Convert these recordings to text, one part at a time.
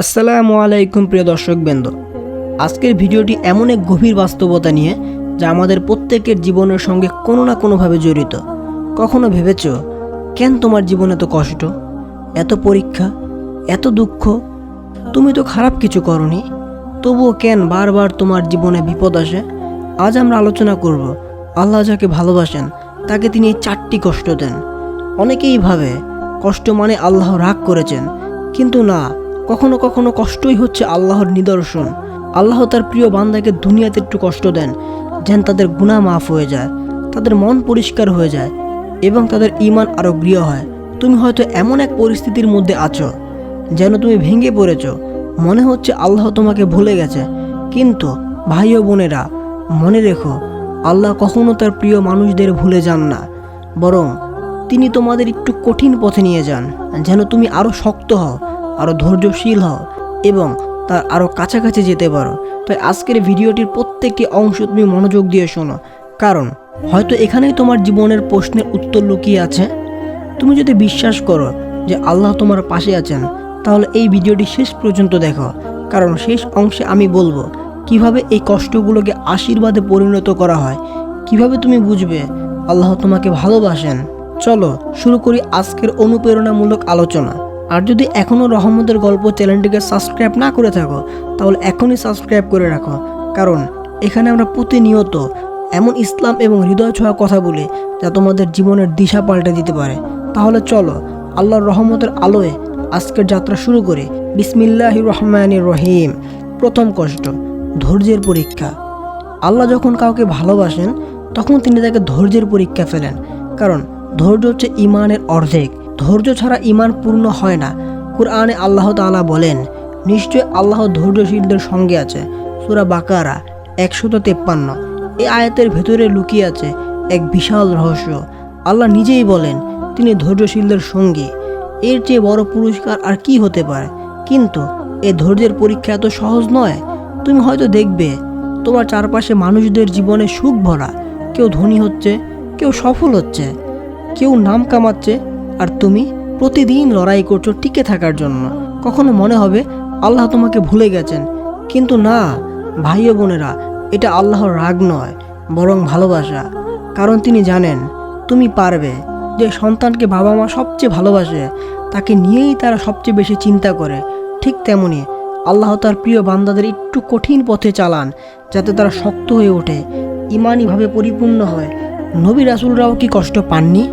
আসসালামু আলাইকুম প্রিয় দর্শকবৃন্দ। আজকের ভিডিওটি এমন এক গভীর বাস্তবতা নিয়ে, যা আমাদের প্রত্যেকের জীবনের সঙ্গে কোনো না কোনোভাবে জড়িত। কখনো ভেবেছ, কেন তোমার জীবনে এত কষ্ট? এত পরীক্ষা? এত দুঃখ? তুমি তো খারাপ কিছু করনি। তবুও কেন বারবার তোমার জীবনে বিপদ আসে? আজ আমরা আলোচনা করব, আল্লাহ যাকে ভালোবাসেন, তাকে তিনি এই চারটি কষ্ট দেন। অনেকেই ভাবে, কষ্ট মানে আল্লাহ রাগ করেছেন, কিন্তু না কখনো কখনো কষ্টই হচ্ছে আল্লাহর নিদর্শন। আল্লাহ তার প্রিয় বান্দাকে দুনিয়াতে একটু কষ্ট দেন, যেন তাদের গুণা মাফ হয়ে যায়, তাদের মন পরিষ্কার হয়ে যায় এবং তাদের ইমান আরও গৃহ হয়। তুমি হয়তো এমন এক পরিস্থিতির মধ্যে আছো, যেন তুমি ভেঙে পড়েছ। মনে হচ্ছে আল্লাহ তোমাকে ভুলে গেছে। কিন্তু ভাই ও বোনেরা, মনে রেখো, আল্লাহ কখনো তার প্রিয় মানুষদের ভুলে যান না। বরং তিনি তোমাদের একটু কঠিন পথে নিয়ে যান, যেন তুমি আরও শক্ত হও। আরও ধৈর্যশীল হও এবং তার আরও কাছাকাছি যেতে পারো। তাই আজকের ভিডিওটির প্রত্যেকটি অংশ তুমি মনোযোগ দিয়ে শোনো। কারণ হয়তো এখানেই তোমার জীবনের প্রশ্নের উত্তর লুকিয়ে আছে। তুমি যদি বিশ্বাস করো যে আল্লাহ তোমার পাশে আছেন, তাহলে এই ভিডিওটি শেষ পর্যন্ত দেখো। কারণ শেষ অংশে আমি বলব, কীভাবে এই কষ্টগুলোকে আশীর্বাদে পরিণত করা হয়, কীভাবে তুমি বুঝবে আল্লাহ তোমাকে ভালোবাসেন। চলো শুরু করি আজকের অনুপ্রেরণামূলক আলোচনা। আর যদি এখনও রহমতের গল্প চ্যানেলটিকে সাবস্ক্রাইব না করে থাকো, তাহলে এখনই সাবস্ক্রাইব করে রাখো। কারণ এখানে আমরা প্রতিনিয়ত এমন ইসলাম এবং হৃদয় ছোঁয়া কথা বলি যা তোমাদের জীবনের দিশা পাল্টে দিতে পারে। তাহলে চলো, আল্লাহর রহমতের আলোয় আজকের যাত্রা শুরু করে। বিসমিল্লাহ রহমান রহিম। প্রথম কষ্ট, ধৈর্যের পরীক্ষা। আল্লাহ যখন কাউকে ভালোবাসেন, তখন তিনি তাকে ধৈর্যের পরীক্ষা ফেলেন। কারণ ধৈর্য হচ্ছে ইমানের অর্ধেক। ধৈর্য ছাড়া ইমান পূর্ণ হয় না। কুরআনে আল্লাহ তাআলা বলেন, নিশ্চয় আল্লাহ ধৈর্যশীলদের সঙ্গে আছে। সুরা বাকারা একশত তেপ্পান্ন। এই আয়াতের ভেতরে লুকিয়ে আছে এক বিশাল রহস্য। আল্লাহ নিজেই বলেন, তিনি ধৈর্যশীলদের সঙ্গে। এর চেয়ে বড় পুরস্কার আর কি হতে পারে? কিন্তু এ ধৈর্যের পরীক্ষা এত সহজ নয়। তুমি হয়তো দেখবে, তোমার চারপাশে মানুষদের জীবনে সুখ ভরা। কেউ ধনী হচ্ছে, কেউ সফল হচ্ছে, কেউ নাম কামাচ্ছে আর তুমি প্রতিদিন লড়াই করছ টিকে থাকার জন্য। কখনো মনে হবে আল্লাহ তোমাকে ভুলে গেছেন। কিন্তু না, ভাই ও বোনেরা, এটা আল্লাহর রাগ নয়, বরং ভালোবাসা। কারণ তিনি জানেন, তুমি পারবে। যে সন্তানকে বাবা মা সবচেয়ে ভালোবাসে, তাকে নিয়েই তারা সবচেয়ে বেশি চিন্তা করে। ঠিক তেমনি আল্লাহ তার প্রিয় বান্দাদের একটু কঠিন পথে চালান, যাতে তারা শক্ত হয়ে ওঠে ইমানিভাবে পরিপূর্ণ হয়। নবী রাসুলরাও কি কষ্ট পাননি?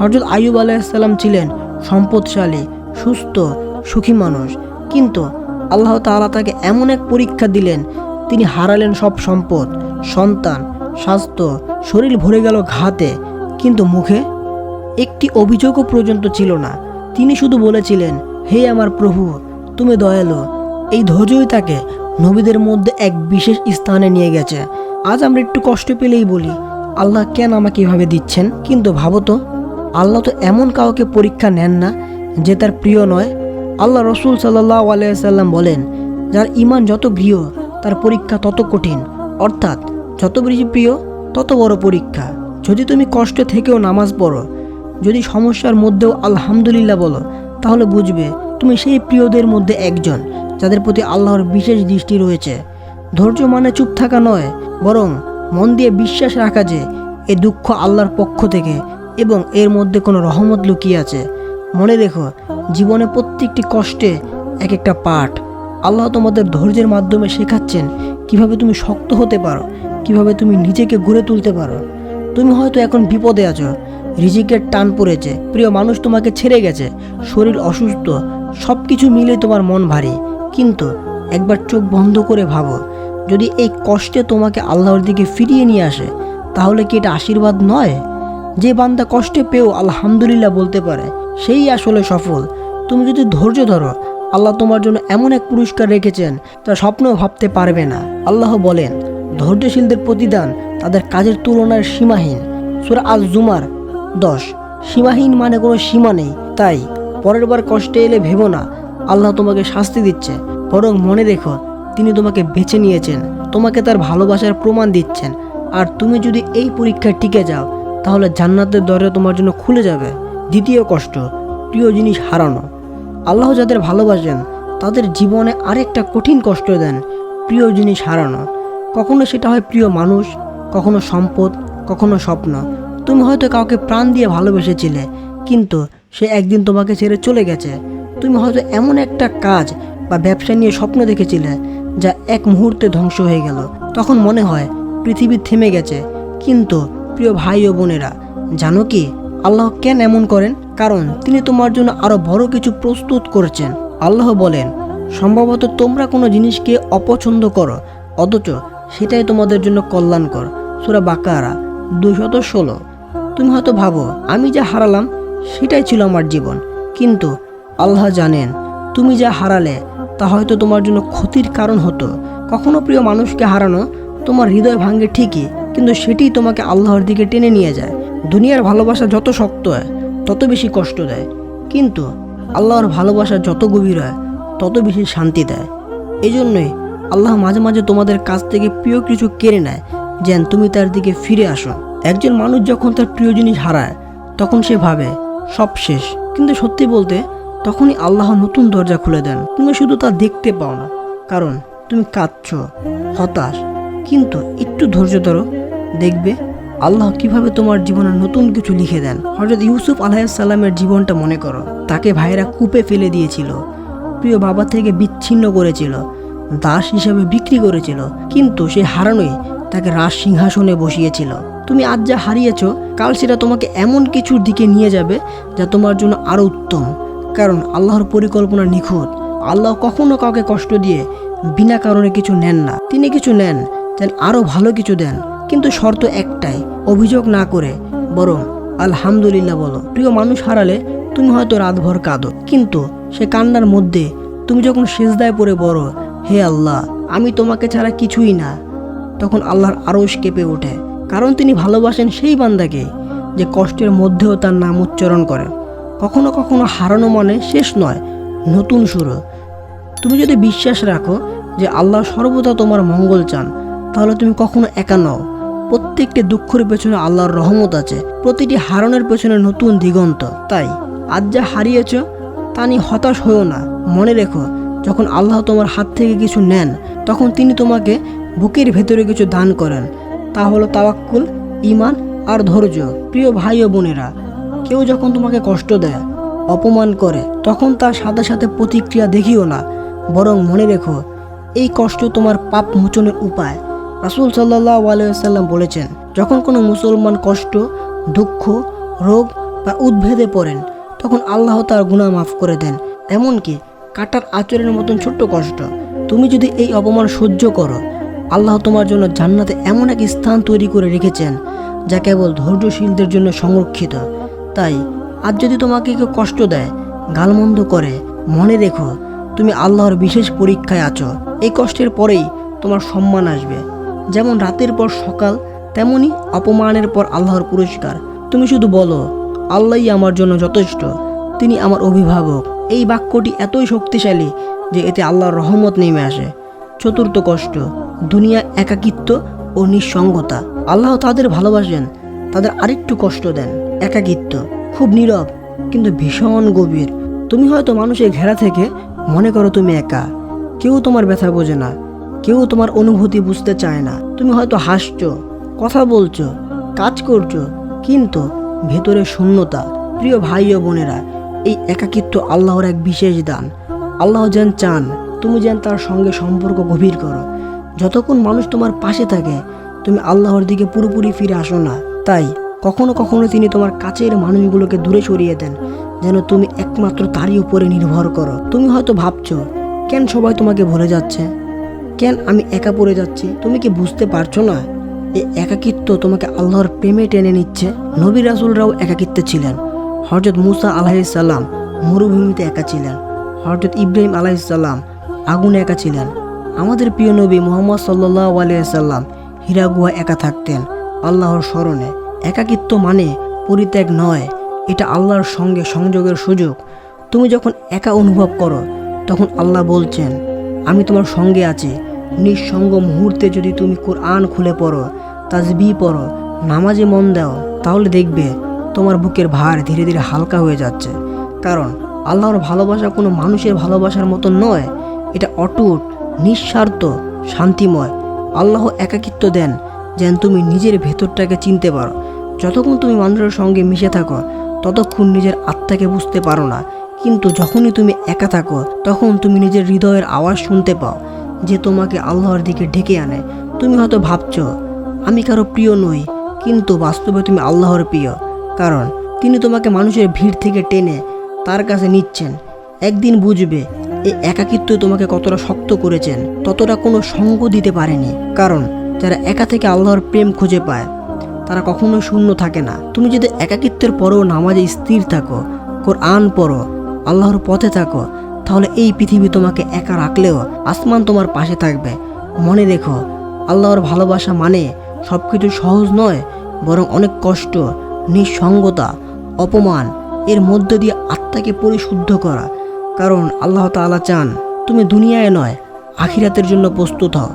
হজরত আইয়ুব আলাইসাল্লাম ছিলেন সম্পদশালী, সুস্থ, সুখী মানুষ। কিন্তু আল্লাহ তাআলা তাকে এমন এক পরীক্ষা দিলেন, তিনি হারালেন সব সম্পদ, সন্তান, স্বাস্থ্য, শরীর ভরে গেল ঘাতে। কিন্তু মুখে একটি অভিযোগও পর্যন্ত ছিল না। তিনি শুধু বলেছিলেন, হে আমার প্রভু, তুমি দয়ালু। এই ধৈর্যই তাকে নবীদের মধ্যে এক বিশেষ স্থানে নিয়ে গেছে। আজ আমরা একটু কষ্ট পেলেই বলি, আল্লাহ কেন আমাকে এভাবে দিচ্ছেন? কিন্তু ভাবো তো। আল্লাহ তো এমন কাউকে পরীক্ষা নেন না যে তার প্রিয় নয়। আল্লাহ রসুল সাল্লাহ আলাইসাল্লাম বলেন, যার ইমান যত গৃহ, তার পরীক্ষা তত কঠিন। অর্থাৎ যত বেশি প্রিয়, তত বড় পরীক্ষা। যদি তুমি কষ্ট থেকেও নামাজ পড়ো, যদি সমস্যার মধ্যেও আলহামদুলিল্লাহ বলো, তাহলে বুঝবে তুমি সেই প্রিয়দের মধ্যে একজন, যাদের প্রতি আল্লাহর বিশেষ দৃষ্টি রয়েছে। ধৈর্য মানে চুপ থাকা নয়, বরং মন দিয়ে বিশ্বাস রাখা যে, এ দুঃখ আল্লাহর পক্ষ থেকে এবং এর মধ্যে কোনো রহমত লুকিয়ে আছে। মনে রেখো, জীবনে প্রত্যেকটি কষ্টে এক একটা পাঠ। আল্লাহ তোমাদের ধৈর্যের মাধ্যমে শেখাচ্ছেন কীভাবে তুমি শক্ত হতে পারো, কীভাবে তুমি নিজেকে গড়ে তুলতে পারো। তুমি হয়তো এখন বিপদে আছো, রিজিকের টান পড়েছে, প্রিয় মানুষ তোমাকে ছেড়ে গেছে, শরীর অসুস্থ সব কিছু মিলে তোমার মন ভারী। কিন্তু একবার চোখ বন্ধ করে ভাবো, যদি এই কষ্টে তোমাকে আল্লাহর দিকে ফিরিয়ে নিয়ে আসে, তাহলে কি এটা আশীর্বাদ নয়? যে বান্দা কষ্টে পেয়েও আলহামদুলিল্লাহ বলতে পারে, সেই আসলে সফল। তুমি যদি ধৈর্য ধরো, আল্লাহ তোমার জন্য এমন এক পুরস্কার রেখেছেন, তা স্বপ্নও ভাবতে পারবে না। আল্লাহ বলেন, ধৈর্যশীলদের প্রতিদান তাদের কাজের তুলনায় সীমাহীন। সুরা আল জুমার দশ। সীমাহীন মানে কোনো সীমা নেই, তাই পরের বার কষ্টে এলে ভেবো না, আল্লাহ তোমাকে শাস্তি দিচ্ছে। বরং মনে রেখো, তিনি তোমাকে বেছে নিয়েছেন, তোমাকে তার ভালোবাসার প্রমাণ দিচ্ছেন। আর তুমি যদি এই পরীক্ষায় টিকে যাও তাহলে জান্নাতের দরজা তোমার জন্য খুলে যাবে। দ্বিতীয় কষ্ট, প্রিয় জিনিস হারানো। আল্লাহ যাদের ভালোবাসেন, তাদের জীবনে আরেকটা কঠিন কষ্ট দেন, প্রিয় জিনিস হারানো। কখনো সেটা হয় প্রিয় মানুষ, কখনো সম্পদ, কখনো স্বপ্ন। তুমি হয়তো কাউকে প্রাণ দিয়ে ভালোবেসেছিলে, কিন্তু সে একদিন তোমাকে ছেড়ে চলে গেছে। তুমি হয়তো এমন একটা কাজ বা ব্যবসা নিয়ে স্বপ্ন দেখেছিলে, যা এক মুহূর্তে ধ্বংস হয়ে গেল। তখন মনে হয় পৃথিবী থেমে গেছে, কিন্তু প্রিয় ভাই ও বোনেরা, জানো কি? আল্লাহ কেন এমন করেন? কারণ তিনি তোমার জন্য আরও বড় কিছু প্রস্তুত করেছেন। আল্লাহ বলেন, সম্ভবত তোমরা কোনো জিনিসকে অপছন্দ করো, অথচ সেটাই তোমাদের জন্য কল্যাণকর। সুরা বাকারা দুশত ষোলো। তুমি হয়তো ভাবো, আমি যা হারালাম, সেটাই ছিল আমার জীবন। কিন্তু আল্লাহ জানেন, তুমি যা হারালে, তা হয়তো তোমার জন্য ক্ষতির কারণ হতো। কখনো প্রিয় মানুষকে হারানো তোমার হৃদয় ভাঙ্গে ঠিকই, কিন্তু সেটি তোমাকে আল্লাহর দিকে টেনে নিয়ে যায়। দুনিয়ার ভালোবাসা যত শক্ত হয়, তত বেশি কষ্ট দেয়। কিন্তু আল্লাহর ভালোবাসা যত গভীর হয়, তত বেশি শান্তি দেয়। এই জন্যই আল্লাহ মাঝে মাঝে তোমাদের কাছ থেকে প্রিয় কিছু কেড়ে নেয়, যেন তুমি তার দিকে ফিরে আসো। একজন মানুষ যখন তার প্রিয় জিনিস হারায়, তখন সে ভাবে, সব শেষ। কিন্তু সত্যি বলতে, তখনই আল্লাহ নতুন দরজা খুলে দেন। তুমি শুধু তা দেখতে পাও না, কারণ তুমি কাঁদছ, হতাশ কিন্তু একটু ধৈর্য ধরো। দেখবে আল্লাহ কীভাবে তোমার জীবনে নতুন কিছু লিখে দেন। হজরত ইউসুফ আলাইসাল্লামের জীবনটা মনে করো। তাকে ভাইরা কূপে ফেলে দিয়েছিল। প্রিয় বাবা থেকে বিচ্ছিন্ন করেছিল। দাস হিসেবে বিক্রি করেছিল। কিন্তু সে হারানোই তাকে রাজ সিংহাসনে বসিয়েছিল। তুমি আজ যা হারিয়েছ, কাল সেটা তোমাকে এমন কিছুর দিকে নিয়ে যাবে যা তোমার জন্য আরও উত্তম। কারণ আল্লাহর পরিকল্পনা নিখুঁত। আল্লাহ কখনো কাউকে কষ্ট দিয়ে বিনা কারণে কিছু নেন না। তিনি কিছু নেন। যেন আরও ভালো কিছু দেন। কিন্তু শর্ত একটাই, অভিযোগ না করে, বরং আলহামদুলিল্লাহ বলো। প্রিয় মানুষ হারালে তুমি হয়তো রাতভর কাঁদো। কিন্তু সে কান্নার মধ্যে তুমি যখন সেজদায় পড়ে বড়, হে আল্লাহ, আমি তোমাকে ছাড়া কিছুই না। তখন আল্লাহর আরশ কেঁপে ওঠে। কারণ তিনি ভালোবাসেন সেই বান্দাকে যে কষ্টের মধ্যেও তার নাম উচ্চারণ করে। কখনো কখনো হারানো মানে শেষ নয়, নতুন শুরু। তুমি যদি বিশ্বাস রাখো যে আল্লাহ সর্বদা তোমার মঙ্গল চান তাহলে তুমি কখনো একা নও। প্রত্যেকটি দুঃখের পেছনে আল্লাহর রহমত আছে। প্রতিটি হারানোর পেছনে নতুন দিগন্ত। তাই, আজ যা হারিয়েছ, তা নিয়ে হতাশ হয়েও না। মনে রেখো, যখন আল্লাহ তোমার হাত থেকে কিছু নেন, তখন তিনি তোমাকে বুকের ভেতরে কিছু দান করেন। তা হলো তাওয়াক্কুল ইমান আর ধৈর্য। প্রিয় ভাই ও বোনেরা, কেউ যখন তোমাকে কষ্ট দেয়, অপমান করে, তখন তার সাথে সাথে প্রতিক্রিয়া দেখিও না। বরং মনে রেখো, এই কষ্ট তোমার পাপ মোচনের উপায়। রাসুল সাল্লাহ আলাইসাল্লাম বলেছেন, যখন কোনো মুসলমান কষ্ট, দুঃখ, রোগ বা উদ্ভেদে পড়েন, তখন আল্লাহ তার গুণা মাফ করে দেন। এমনকি কাটার আচরের মতন ছোট্ট কষ্ট। তুমি যদি এই অপমান সহ্য করো, আল্লাহ তোমার জন্য জান্নাতে এমন এক স্থান তৈরি করে রেখেছেন, যা কেবল ধৈর্যশীলদের জন্য সংরক্ষিত। তাই, আজ যদি তোমাকে কেউ কষ্ট দেয়, গালমন্দ করে, মনে রেখো, তুমি আল্লাহর বিশেষ পরীক্ষায় আছো। এই কষ্টের পরেই তোমার সম্মান আসবে। যেমন রাতের পর সকাল, তেমনি অপমানের পর আল্লাহর পুরস্কার। তুমি শুধু বলো, আল্লাহই আমার জন্য যথেষ্ট, তিনি আমার অভিভাবক। এই বাক্যটি এতই শক্তিশালী যে এতে আল্লাহর রহমত নেমে আসে। চতুর্থ কষ্ট, দুনিয়া একাকিত্ব ও নিঃসঙ্গতা। আল্লাহ তাদের ভালোবাসেন, তাদের আরেকটু কষ্ট দেন। একাকিত্ব খুব নীরব, কিন্তু ভীষণ গভীর। তুমি হয়তো মানুষের ঘেরা থেকে মনে করো তুমি একা। কেউ তোমার ব্যথা বোঝে না। কেউ তোমার অনুভূতি বুঝতে চায় না। তুমি হয়তো হাসছো, কথা বলছো, কাজ করছ, কিন্তু ভেতরে শূন্যতা। প্রিয় ভাই ও বোনেরা, এই একাকিত্ব আল্লাহর এক বিশেষ দান। আল্লাহ যেন চান, তুমি যেন তার সঙ্গে সম্পর্ক গভীর করো। যতক্ষণ মানুষ তোমার পাশে থাকে, তুমি আল্লাহর দিকে পুরোপুরি ফিরে আসো না। তাই কখনো কখনো তিনি তোমার কাছের মানুষগুলোকে দূরে সরিয়ে দেন, যেন তুমি একমাত্র তারই উপরে নির্ভর করো। তুমি হয়তো ভাবছ, কেন সবাই তোমাকে ভুলে যাচ্ছে? কেন আমি একা পড়ে যাচ্ছি? তুমি কি বুঝতে পারছ না? এই একাকিত্ব তোমাকে আল্লাহর প্রেমে টেনে নিচ্ছে। নবী রাসুলরাও একাকিত্বে ছিলেন। হজরত মুসা আলাহিসাল্লাম মরুভূমিতে একা ছিলেন। হজরত ইব্রাহিম আলাহিসাল্লাম আগুনে একা ছিলেন। আমাদের প্রিয় নবী মোহাম্মদ সাল্লাহ আলিয়াল্লাম হীরা গুহা একা থাকতেন আল্লাহর স্মরণে। একাকিত্ব মানে পরিত্যাগ নয়, এটা আল্লাহর সঙ্গে সংযোগের সুযোগ। তুমি যখন একা অনুভব করো, তখন আল্লাহ বলছেন আমি তোমার সঙ্গে আছি। নিঃসঙ্গ মুহূর্তে যদি তুমি কোরআন খুলে পড়ো, তাজবি পড়ো, নামাজে মন দাও, তাহলে দেখবে তোমার বুকের ভার ধীরে ধীরে হালকা হয়ে যাচ্ছে। কারণ আল্লাহর ভালোবাসা কোনো মানুষের ভালোবাসার মতো নয়। এটা অটুট, নিঃস্বার্থ, শান্তিময়। আল্লাহ একাকিত্ব দেন, যেন তুমি নিজের ভেতরটাকে চিনতে পারো। যতক্ষণ তুমি মানুষের সঙ্গে মিশে থাকো, ততক্ষণ নিজের আত্মাকে বুঝতে পারো না। কিন্তু যখনই তুমি একা থাকো, তখন তুমি নিজের হৃদয়ের আওয়াজ শুনতে পাও যে তোমাকে আল্লাহর দিকে ঢেকে আনে। তুমি হয়তো ভাবছ, আমি কারও প্রিয় নই, কিন্তু বাস্তবে তুমি আল্লাহর প্রিয়। কারণ তিনি তোমাকে মানুষের ভিড় থেকে টেনে তার কাছে নিচ্ছেন। একদিন বুঝবে এই একাকিত্ব তোমাকে কতটা শক্ত করেছেন, ততটা কোনো সঙ্গ দিতে পারেনি। কারণ যারা একা থেকে আল্লাহর প্রেম খুঁজে পায়, তারা কখনো শূন্য থাকে না। তুমি যদি একাকিত্বের পরেও নামাজে স্থির থাকো, কোরআন পড়ো আল্লাহর পথে থাকো, তাহলে এই পৃথিবী তোমাকে একা রাখলেও আসমান তোমার পাশে থাকবে। মনে রেখো, আল্লাহর ভালোবাসা মানে সব কিছু সহজ নয়, বরং অনেক কষ্ট, নিঃসঙ্গতা, অপমান, এর মধ্য দিয়ে আত্মাকে পরিশুদ্ধ করা। কারণ আল্লাহ তাআলা চান, তুমি দুনিয়ায় নয়, আখিরাতের জন্য প্রস্তুত হও।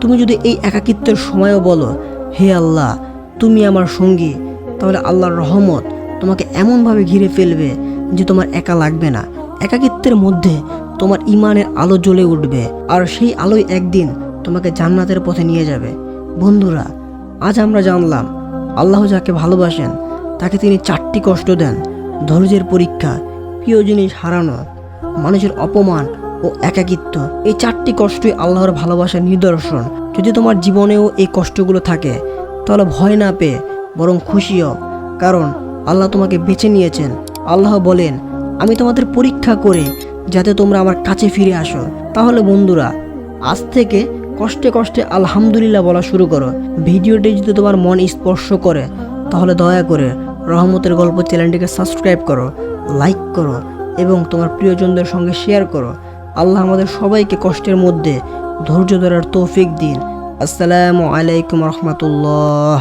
তুমি যদি এই একাকিত্বের সময়ও বলো, হে আল্লাহ, তুমি আমার সঙ্গী, তাহলে আল্লাহর রহমত তোমাকে এমনভাবে ঘিরে ফেলবে যে তোমার একা লাগবে না। একাকিত্বের মধ্যে তোমার ইমানের আলো জ্বলে উঠবে আর সেই আলোই একদিন তোমাকে জান্নাতের পথে নিয়ে যাবে। বন্ধুরা, আজ আমরা জানলাম, আল্লাহ যাকে ভালোবাসেন, তাকে তিনি চারটি কষ্ট দেন, ধৈর্যের পরীক্ষা, প্রিয় জিনিস হারানো, মানুষের অপমান ও একাকিত্ব। এই চারটি কষ্টই আল্লাহর ভালোবাসার নিদর্শন। যদি তোমার জীবনেও এই কষ্টগুলো থাকে, তাহলে ভয় না পেয়ে বরং খুশিও কারণ আল্লাহ তোমাকে বেছে নিয়েছেন। আল্লাহ বলেন, আমি তোমাদের পরীক্ষা করে, যাতে তোমরা আমার কাছে ফিরে আসো। তাহলে বন্ধুরা, আজ থেকে কষ্টে কষ্টে আলহামদুলিল্লাহ বলা শুরু করো। ভিডিওটি যদি তোমার মন স্পর্শ করে, তাহলে দয়া করে রহমতের গল্প চ্যানেলটিকে সাবস্ক্রাইব করো, লাইক করো এবং তোমার প্রিয়জনদের সঙ্গে শেয়ার করো। আল্লাহ আমাদের সবাইকে কষ্টের মধ্যে ধৈর্য ধরার তৌফিক দিন। আসসালামু আলাইকুম রহমতুল্লাহ।